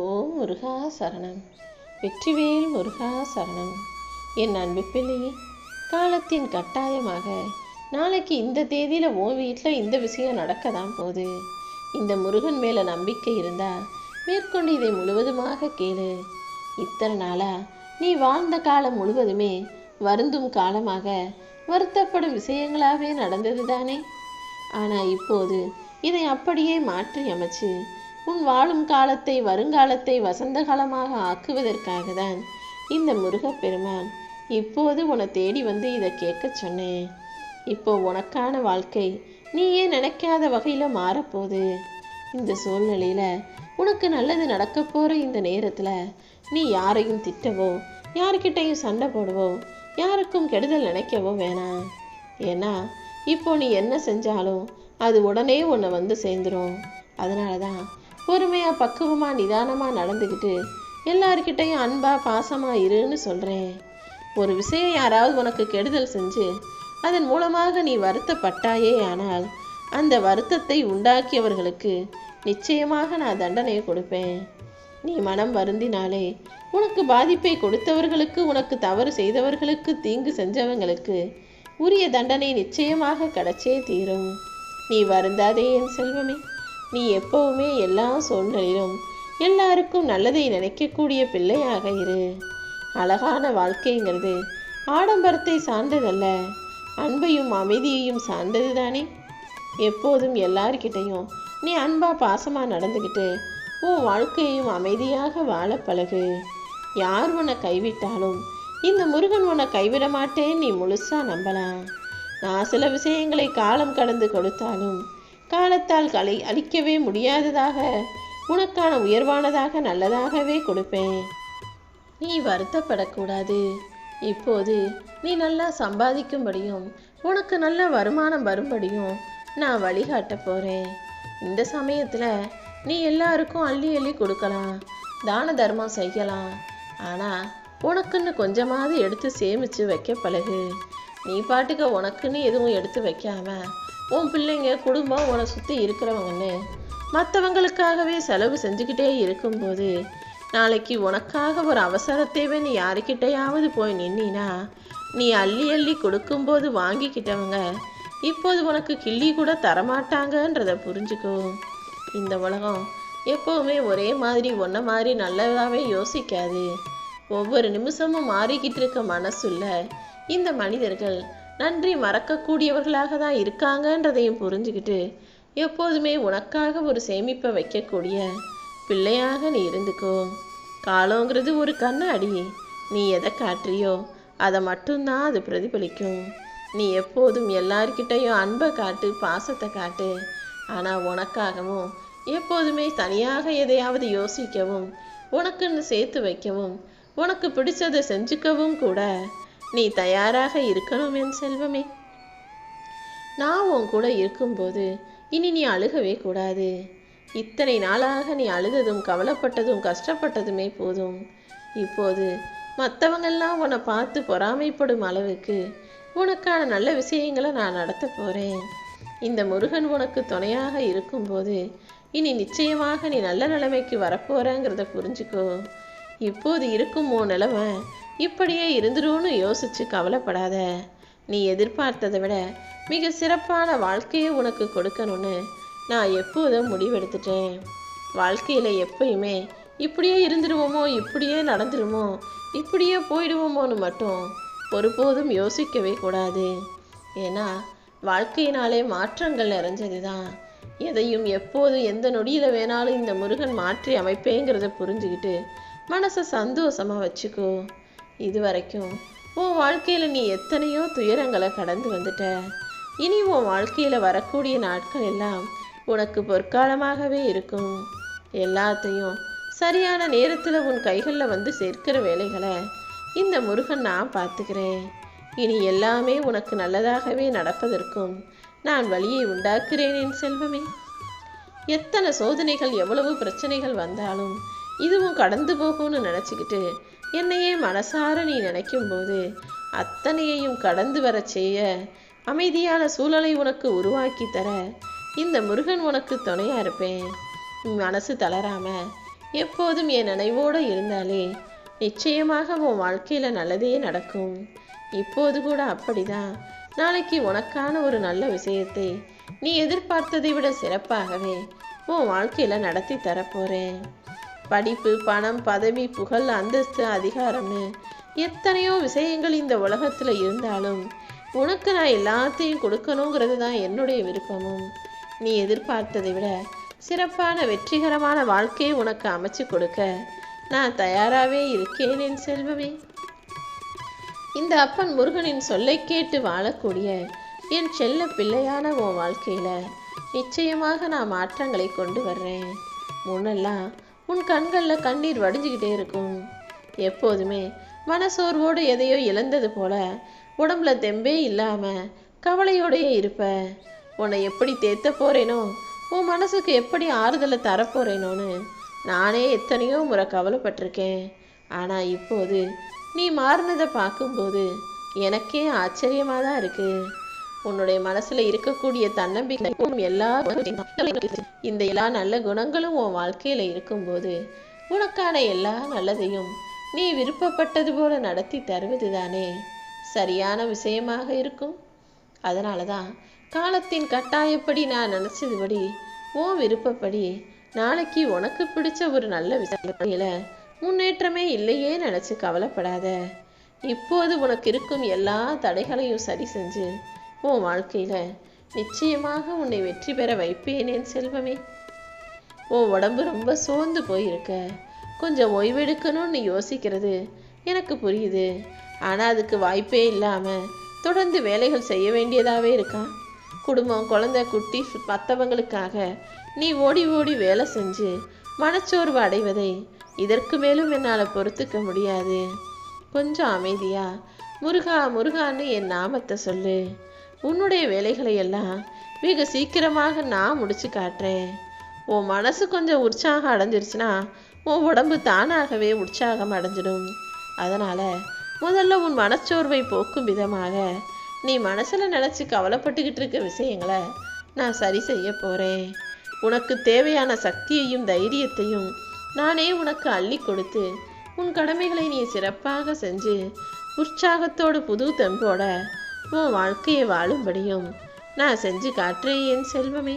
ஓம் முருகா சரணம். வெற்றிவேல் முருகா சரணம். என் அன்பு பிள்ளையே காலத்தின் கட்டாயமாக நாளைக்கு இந்த தேதியில் உன் வீட்டில் இந்த விஷயம் நடக்க தான் போகுது. இந்த முருகன் மேலே நம்பிக்கை இருந்தால் மேற்கொண்டு இதை முழுவதுமாக கேளு. இத்தனை நாளாக நீ வாழ்ந்த காலம் முழுவதுமே வருந்தும் காலமாக வருத்தப்படும் விஷயங்களாகவே நடந்தது தானே ஆனால் இப்போது இதை அப்படியே மாற்றி அமைச்சு உன் வாழும் காலத்தை வருங்காலத்தை வசந்த காலமாக ஆக்குவதற்காக தான் இந்த முருகப்பெருமான் இப்போது உன்னை தேடி வந்து இதை கேட்க சொன்னேன். இப்போ உனக்கான வாழ்க்கை நீயே நினைக்காத வகையில் மாறப்போகுது. இந்த சூழ்நிலையில் உனக்கு நல்லது நடக்க போகிற இந்த நேரத்தில் நீ யாரையும் திட்டவோ யார்கிட்டையும் சண்டை போடவோ யாருக்கும் கெடுதல் நினைக்கவோ வேணாம் ஏன்னா இப்போ நீ என்ன செஞ்சாலும் அது உடனே உன்னை வந்து சேர்ந்துடும் அதனால தான் பொறுமையாக பக்குவமாக நிதானமாக நடந்துக்கிட்டு எல்லார்கிட்டையும் அன்பாக பாசமாக இருன்னு சொல்கிறேன் ஒரு விஷயம் யாராவது உனக்கு கெடுதல் செஞ்சு அதன் மூலமாக நீ வருத்தப்பட்டாயே ஆனால் அந்த வருத்தத்தை உண்டாக்கியவர்களுக்கு நிச்சயமாக நான் தண்டனையை கொடுப்பேன். நீ மனம் வருந்தினாலே உனக்கு பாதிப்பை கொடுத்தவர்களுக்கு உனக்கு தவறு செய்தவர்களுக்கு தீங்கு செஞ்சவங்களுக்கு உரிய தண்டனை நிச்சயமாக கிடைச்சே தீரும். நீ வருந்தாதே என் செல்வமே. நீ எப்பவுமே எல்லா சூழ்நிலையிலும் எல்லாருக்கும் நல்லதை நினைக்கக்கூடிய பிள்ளையாக இரு. அழகான வாழ்க்கைங்கிறது ஆடம்பரத்தை சார்ந்ததல்ல. அன்பையும் அமைதியையும் சார்ந்தது தானே எப்போதும் எல்லார்கிட்டையும் நீ அன்பா பாசமாக நடந்துக்கிட்டு உன் வாழ்க்கையையும் அமைதியாக வாழ பழகு. யார் உன்னை கைவிட்டாலும் இந்த முருகன் உன்னை கைவிட மாட்டேன் நீ முழுசாக நம்பலாம். நான் சில விஷயங்களை காலம் கடந்து கொடுத்தாலும் காலத்தால் கலை அழிக்கவே முடியாததாக உனக்கான உயர்வானதாக நல்லதாகவே கொடுப்பேன். நீ வருத்தப்படக்கூடாது. இப்போது நீ நல்லா சம்பாதிக்கும்படியும் உனக்கு நல்ல வருமானம் வரும்படியும் நான் வழிகாட்ட போகிறேன் இந்த சமயத்தில் நீ எல்லாருக்கும் அள்ளி அள்ளி கொடுக்கலாம் தான தர்மம் செய்யலாம். ஆனால் உனக்குன்னு கொஞ்சமாவது எடுத்து சேமித்து வைக்க பழகு. நீ பாட்டுக்கு உனக்குன்னு எதுவும் எடுத்து வைக்காம உன் பிள்ளைங்க குடும்பம் உன்னை சுற்றி இருக்கிறவங்கன்னு மற்றவங்களுக்காகவே செலவு செஞ்சுக்கிட்டே இருக்கும்போது நாளைக்கு உனக்காக ஒரு அவசரத்தேவை நீ யாருக்கிட்டையாவது போய் நின்னா நீ அள்ளி அள்ளி கொடுக்கும்போது வாங்கிக்கிட்டவங்க இப்போது உனக்கு கிள்ளி கூட தரமாட்டாங்கன்றத புரிஞ்சுக்கோ. இந்த உலகம் எப்போவுமே ஒரே மாதிரி ஒன்றை மாதிரி நல்லதாகவே யோசிக்காது. ஒவ்வொரு நிமிஷமும் மாறிக்கிட்டு இருக்க மனசுள்ள இந்த மனிதர்கள் நன்றி மறக்கக்கூடியவர்களாக தான் இருக்காங்கன்றதையும் புரிஞ்சுக்கிட்டு எப்போதுமே உனக்காக ஒரு சேமிப்பை வைக்கக்கூடிய பிள்ளையாக நீ இருந்துக்கோ. காலங்கிறது ஒரு கண்ணாடி. நீ எதை காட்டுறியோ அதை மட்டும்தான் அது பிரதிபலிக்கும். நீ எப்போதும் எல்லார்கிட்டையும் அன்பை காட்டு பாசத்தை காட்டு. ஆனால் உனக்காகவும் எப்போதுமே தனியாக எதையாவது யோசிக்கவும் உனக்குன்னு சேர்த்து வைக்கவும் உனக்கு பிடிச்சதை செஞ்சுக்கவும் கூட நீ தயாராக இருக்கணும் என் செல்வமே. நான் உன் கூட இருக்கும்போது இனி நீ அழுகவே கூடாது. இத்தனை நாளாக நீ அழுததும் கவலைப்பட்டதும் கஷ்டப்பட்டதுமே போதும். இப்போது மற்றவங்கெல்லாம் உன்னை பார்த்து பொறாமைப்படும் அளவுக்கு உனக்கான நல்ல விஷயங்களை நான் நடத்த போகிறேன் இந்த முருகன் உனக்கு துணையாக இருக்கும்போது இனி நிச்சயமாக நீ நல்ல நிலைமைக்கு வரப்போறேங்கிறத புரிஞ்சுக்கோ. இப்போது இருக்கும் உன் நிலைமை இப்படியே இருந்துரும்னு யோசிச்சு கவலைப்படாத. நீ எதிர்பார்த்ததை விட மிக சிறப்பான வாழ்க்கையை உனக்கு கொடுக்கணும்னு நான் எப்போதும் முடிவெடுத்துட்டேன். வாழ்க்கையில் எப்பயுமே இப்படியே இருந்துருவோமோ இப்படியே நடந்துருமோ இப்படியே போயிடுவோமோன்னு மட்டும் ஒருபோதும் யோசிக்கவே கூடாது. ஏன்னா வாழ்க்கையினாலே மாற்றங்கள் நிறைஞ்சது தான் எதையும் எப்போது எந்த நொடியில் வேணாலும் இந்த முருகன் மாற்றி அமைப்பேங்கிறத புரிஞ்சுக்கிட்டு மனசை சந்தோஷமாக வச்சுக்கோ. இது வரைக்கும் உன் வாழ்க்கையில் நீ எத்தனையோ துயரங்களை கடந்து வந்துட்ட. இனி உன் வாழ்க்கையில் வரக்கூடிய நாட்கள் எல்லாம் உனக்கு பொற்காலமாகவே இருக்கும். எல்லாத்தையும் சரியான நேரத்தில் உன் கைகளில் வந்து சேர்க்கிற வேலைகளை இந்த முருகன் நான் பார்த்துக்கிறேன். இனி எல்லாமே உனக்கு நல்லதாகவே நடப்பதற்கும் நான் வழியை உண்டாக்குறேன் என் செல்வமே. எத்தனை சோதனைகள் எவ்வளவு பிரச்சனைகள் வந்தாலும் இதுவும் கடந்து போகும்னு நினச்சிக்கிட்டு என்னையே மனசார நீ நினைக்கும்போது அத்தனையையும் கடந்து வர செய்ய அமைதியான சூழலை உனக்கு உருவாக்கி தர இந்த முருகன் உனக்கு துணையா இருப்பேன். மனசு தளராம எப்போதும் என் நினைவோடு இருந்தாலே நிச்சயமாக உன் வாழ்க்கையில் நல்லதே நடக்கும். இப்போது கூட அப்படிதான். நாளைக்கு உனக்கான ஒரு நல்ல விஷயத்தை நீ எதிர்பார்த்ததை விட சிறப்பாகவே உன் வாழ்க்கையில் நடத்தி தரப்போறேன் படிப்பு பணம் பதவி புகழ் அந்தஸ்து அதிகாரம்னு எத்தனையோ விஷயங்கள் இந்த உலகத்தில் இருந்தாலும் உனக்கு நான் எல்லாத்தையும் கொடுக்கணுங்கிறது தான் என்னுடைய விருப்பமும். நீ எதிர்பார்த்ததை விட சிறப்பான வெற்றிகரமான வாழ்க்கையை உனக்கு அமைச்சு கொடுக்க நான் தயாராகவே இருக்கேன் என் செல்வமே. இந்த அப்பன் முருகனின் சொல்லை கேட்டு வாழக்கூடிய என் செல்ல பிள்ளையான உன் வாழ்க்கையில நிச்சயமாக நான் மாற்றங்களை கொண்டு வர்றேன். முன்னெல்லாம் உன் கண்களில் கண்ணீர் வடிஞ்சுக்கிட்டே இருக்கும். எப்போதுமே மனசோர்வோடு எதையோ இழந்தது போல உடம்புல தெம்பே இல்லாமல் கவலையோடையே இருப்ப. உன்னை எப்படி தேத்த போறேனோ உன் மனசுக்கு எப்படி ஆறுதலை தரப்போறேனோன்னு நானே எத்தனையோ முறை கவலைப்பட்டிருக்கேன். ஆனால் இப்போது நீ மாறினதை பார்க்கும்போது எனக்கே ஆச்சரியமாக தான் இருக்குது உன்னுடைய மனசுல இருக்கக்கூடிய தன்னம்பிக்கைக்கும் எல்லா இந்த எல்லா நல்ல குணங்களும் உன் வாழ்க்கையில இருக்கும்போது உனக்கான எல்லா நல்லதையும் நீ விருப்பப்பட்டது போல நடத்தி தருவதுதானே சரியான விஷயமாக இருக்கும். அதனால தான் காலத்தின் கட்டாயப்படி நான் நினச்சதுபடி உன் விருப்பப்படி நாளைக்கு உனக்கு பிடிச்ச ஒரு நல்ல விஷயத்துல முன்னேற்றமே இல்லையே நினச்சி கவலைப்படாத. இப்போது உனக்கு இருக்கும் எல்லா தடைகளையும் சரி செஞ்சு உன் வாழ்க்கையில நிச்சயமாக உன்னை வெற்றி பெற வைப்பேனேன் செல்வமே. உன் உடம்பு ரொம்ப சோர்ந்து போயிருக்க. கொஞ்சம் ஓய்வெடுக்கணும்னு யோசிக்கிறது எனக்கு புரியுது. ஆனால் அதுக்கு வாய்ப்பே இல்லாமல் தொடர்ந்து வேலைகள் செய்ய வேண்டியதாகவே இருக்கா? குடும்பம் குழந்தை குட்டி மற்றவங்களுக்காக நீ ஓடி ஓடி வேலை செஞ்சு மனச்சோர்வு அடைவதை இதற்கு மேலும் என்னால் பொறுத்துக்க முடியாது. கொஞ்சம் அமைதியா முருகா முருகான்னு என் நாமத்தை சொல்லு. உன்னுடைய வேலைகளை எல்லாம் மிக சீக்கிரமாக நான் முடிச்சு காட்டுறேன். உன் மனசு கொஞ்சம் உற்சாகம் அடைஞ்சிருச்சுன்னா உன் உடம்பு தானாகவே உற்சாகம் அடைஞ்சிடும். அதனால் முதல்ல உன் மனச்சோர்வை போக்கும் விதமாக நீ மனசில் நினச்சி கவலைப்பட்டுக்கிட்டு இருக்க விஷயங்களை நான் சரி செய்ய போகிறேன் உனக்கு தேவையான சக்தியையும் தைரியத்தையும் நானே உனக்கு அள்ளி கொடுத்து உன் கடமைகளை நீ சிறப்பாக செஞ்சு உற்சாகத்தோடு புது தெம்போட உன் வாழ்க்கையை வாழும்படியும் நான் செஞ்சு காட்டுறேன் என் செல்வமே.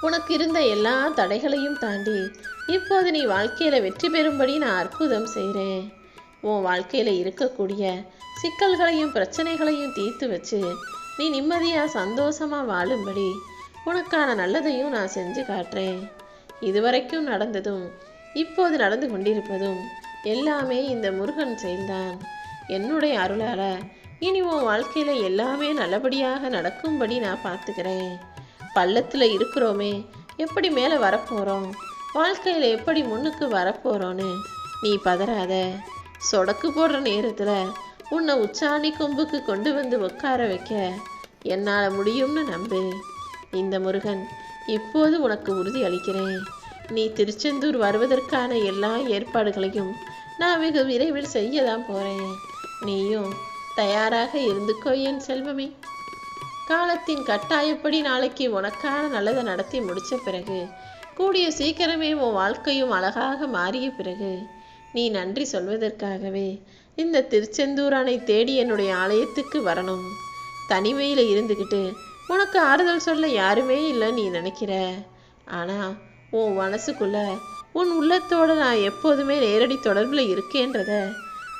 உனக்கு இருந்த எல்லா தடைகளையும் தாண்டி இப்போது நீ வாழ்க்கையில வெற்றி பெறும்படி நான் அற்புதம் செய்கிறேன் உன் வாழ்க்கையில இருக்கக்கூடிய சிக்கல்களையும் பிரச்சனைகளையும் தீர்த்து வச்சு நீ நிம்மதியா சந்தோஷமா வாழும்படி உனக்கான நல்லதையும் நான் செஞ்சு காட்டுறேன். இதுவரைக்கும் நடந்ததும் இப்போது நடந்து கொண்டிருப்பதும் எல்லாமே இந்த முருகன் செயல்தான். என்னுடைய அருளால இனி உன் வாழ்க்கையில் எல்லாமே நல்லபடியாக நடக்கும்படி நான் பார்த்துக்கிறேன். பள்ளத்தில் இருக்கிறோமே எப்படி மேலே வரப்போகிறோம் வாழ்க்கையில் எப்படி முன்னுக்கு வரப்போகிறோன்னு நீ பதறாத. சொடக்கு போடுற நேரத்தில் உன்னை உச்சாணி கொம்புக்கு கொண்டு வந்து உட்கார வைக்க என்னால் முடியும்னு நம்பு. இந்த முருகன் இப்போது உனக்கு உறுதி அளிக்கிறேன். நீ திருச்செந்தூர் வருவதற்கான எல்லா ஏற்பாடுகளையும் நான் வெகு விரைவில் செய்ய தான் போகிறேன் நீயும் தயாராக இருந்துக்கோ என் செல்வமே? காலத்தின் கட்டாயப்படி நாளைக்கு உனக்கான நல்லதை நடத்தி முடிச்ச பிறகு கூடிய சீக்கிரமே உன் வாழ்க்கையும் அழகாக மாறிய பிறகு நீ நன்றி சொல்வதற்காகவே இந்த திருச்செந்தூரானை தேடி என்னுடைய ஆலயத்துக்கு வரணும். தனிமையில் இருந்துக்கிட்டு உனக்கு ஆறுதல் சொல்ல யாருமே இல்லை நீ நினைக்கிற. ஆனால் உன் மனசுக்குள்ள உன் உள்ளத்தோடு நான் எப்போதுமே நேரடி தொடர்பில் இருக்கேன்றத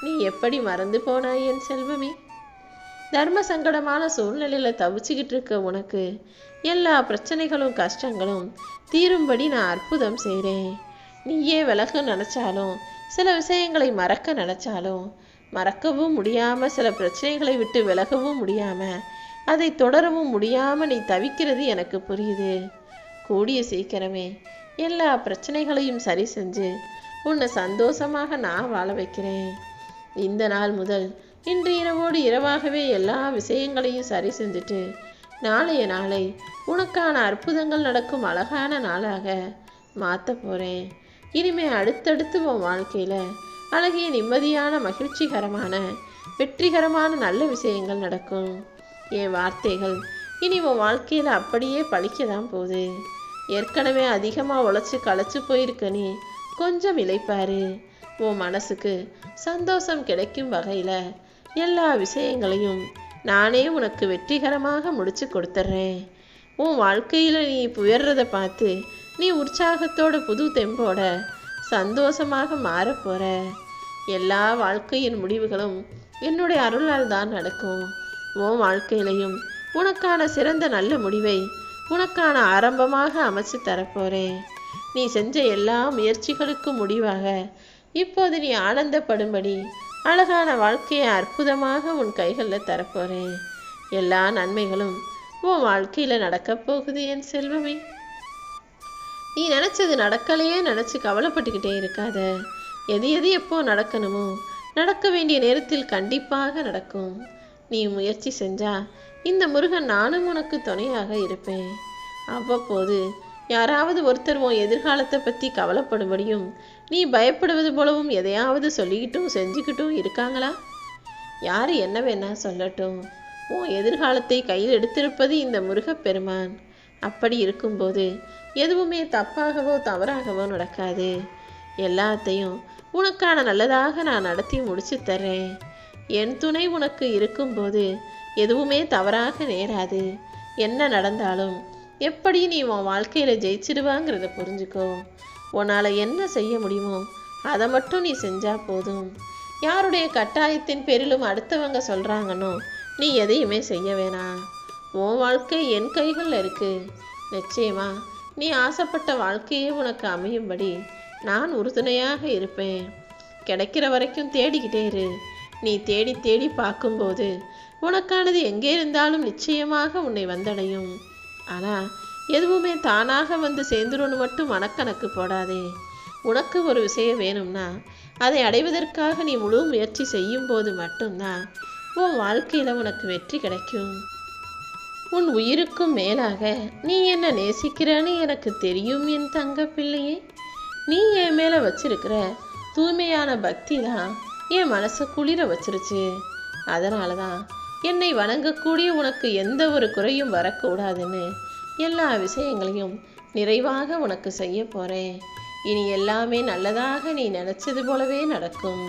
நீ எப்படி மறந்து போனாய் என் செல்வமே? தர்ம சங்கடமான சூழ்நிலையில் தவிச்சுக்கிட்டு இருக்க உனக்கு எல்லா பிரச்சனைகளும் கஷ்டங்களும் தீரும்படி நான் அற்புதம் செய்கிறேன் நீயே விலக நினச்சாலும் சில விஷயங்களை மறக்க நினச்சாலும் மறக்கவும் முடியாமல் சில பிரச்சனைகளை விட்டு விலகவும் முடியாமல் அதை தொடரவும் முடியாமல் நீ தவிக்கிறது எனக்கு புரியுது. கூடிய சீக்கிரமே எல்லா பிரச்சனைகளையும் சரி செஞ்சு உன்னை சந்தோஷமாக நான் வாழ வைக்கிறேன். இந்த நாள் முதல் இன்று இரவோடு இரவாகவே எல்லா விஷயங்களையும் சரி செஞ்சுட்டு நாளைய நாளை உனக்கான அற்புதங்கள் நடக்கும் அழகான நாளாக மாற்ற போகிறேன் இனிமே அடுத்தடுத்து உன் வாழ்க்கையில் அழகிய நிம்மதியான மகிழ்ச்சிகரமான வெற்றிகரமான நல்ல விஷயங்கள் நடக்கும். என் வார்த்தைகள் இனி உன் வாழ்க்கையில் அப்படியே பழிக்க தான் போகுது. ஏற்கனவே அதிகமாக உழைச்சி களைச்சி போயிருக்க நீ. கொஞ்சம் இழைப்பாரு உன் மனசுக்கு சந்தோஷம் கிடைக்கும் வகையில் எல்லா விஷயங்களையும் நானே உனக்கு வெற்றிகரமாக முடிச்சு கொடுத்துட்றேன் உன் வாழ்க்கையில் நீ உயர்றதை பார்த்து நீ உற்சாகத்தோட புது தெம்போட சந்தோஷமாக மாறப்போற எல்லா வாழ்க்கையின் முடிவுகளும் என்னுடைய அருளால் தான் நடக்கும். உன் வாழ்க்கையிலையும் உனக்கான சிறந்த நல்ல முடிவை உனக்கான ஆரம்பமாக அமைச்சு தரப்போறேன் நீ செஞ்ச எல்லா முயற்சிகளுக்கும் முடிவாக இப்போது நீ ஆனந்தப்படும்படி அழகான வாழ்க்கையை அற்புதமாக உன் கைகளில் தரப்போறேன் எல்லா நன்மைகளும் உன் வாழ்க்கையில் நடக்கப் போகுது என் செல்வமே. நீ நினச்சது நடக்கலையே நினச்சி கவலைப்பட்டுக்கிட்டே இருக்காத. எது எது எப்போ நடக்கணுமோ நடக்க வேண்டிய நேரத்தில் கண்டிப்பாக நடக்கும். நீ முயற்சி செஞ்சா இந்த முருகன் நானும் உனக்கு துணையாக இருப்பேன். அவ்வப்போது யாராவது ஒருத்தர் உன் எதிர்காலத்தை பற்றி கவலைப்படும்படியும் நீ பயப்படுவது போலவும் எதையாவது சொல்லிக்கிட்டும் செஞ்சுக்கிட்டும் இருக்காங்களா? யார் என்ன வேணா சொல்லட்டும். உன் எதிர்காலத்தை கையில் எடுத்திருப்பது இந்த முருகப்பெருமான். அப்படி இருக்கும்போது எதுவுமே தப்பாகவோ தவறாகவோ நடக்காது. எல்லாத்தையும் உனக்கான நல்லதாக நான் நடத்தி முடிச்சு தர்றேன். என் துணை உனக்கு இருக்கும்போது எதுவுமே தவறாக நேராது. என்ன நடந்தாலும் எப்படி நீ உன் வாழ்க்கையில் ஜெயிச்சிடுவாங்கிறத புரிஞ்சுக்கோ. உன்னால் என்ன செய்ய முடியுமோ அதை மட்டும் நீ செஞ்சால் போதும். யாருடைய கட்டாயத்தின் பேரிலும் அடுத்தவங்க சொல்கிறாங்கன்னோ நீ எதையுமே செய்ய வேணாம் உன் வாழ்க்கை என் கைகளில் இருக்குது நிச்சயமா நீ ஆசைப்பட்ட வாழ்க்கையே உனக்கு அமையும்படி நான் உறுதுணையாக இருப்பேன். கிடைக்கிற வரைக்கும் தேடிக்கிட்டே இரு. நீ தேடி தேடி பார்க்கும்போது உனக்கானது எங்கே இருந்தாலும் நிச்சயமாக உன்னை வந்தடையும். ஆனால் எதுவுமே தானாக வந்து சேர்ந்துருன்னு மட்டும் மனக்கணக்கு போடாதே. உனக்கு ஒரு விஷயம் வேணும்னா அதை அடைவதற்காக நீ முழு முயற்சி செய்யும் போது மட்டும்தான் உன் வாழ்க்கையில் உனக்கு வெற்றி கிடைக்கும். உன் உயிருக்கும் மேலாக நீ என்ன நேசிக்கிறன்னு எனக்கு தெரியும் என் தங்க பிள்ளையே நீ என் மேலே வச்சிருக்கிற தூய்மையான பக்தி தான் என் மனசை குளிர வச்சிருச்சு. அதனால தான் என்னை வணங்கக்கூடிய உனக்கு எந்த ஒரு குறையும் வரக்கூடாதுன்னு எல்லா விஷயங்களையும் நிறைவாக உனக்கு செய்ய போகிறேன் இனி எல்லாமே நல்லதாக நீ நினச்சது போலவே நடக்கும்.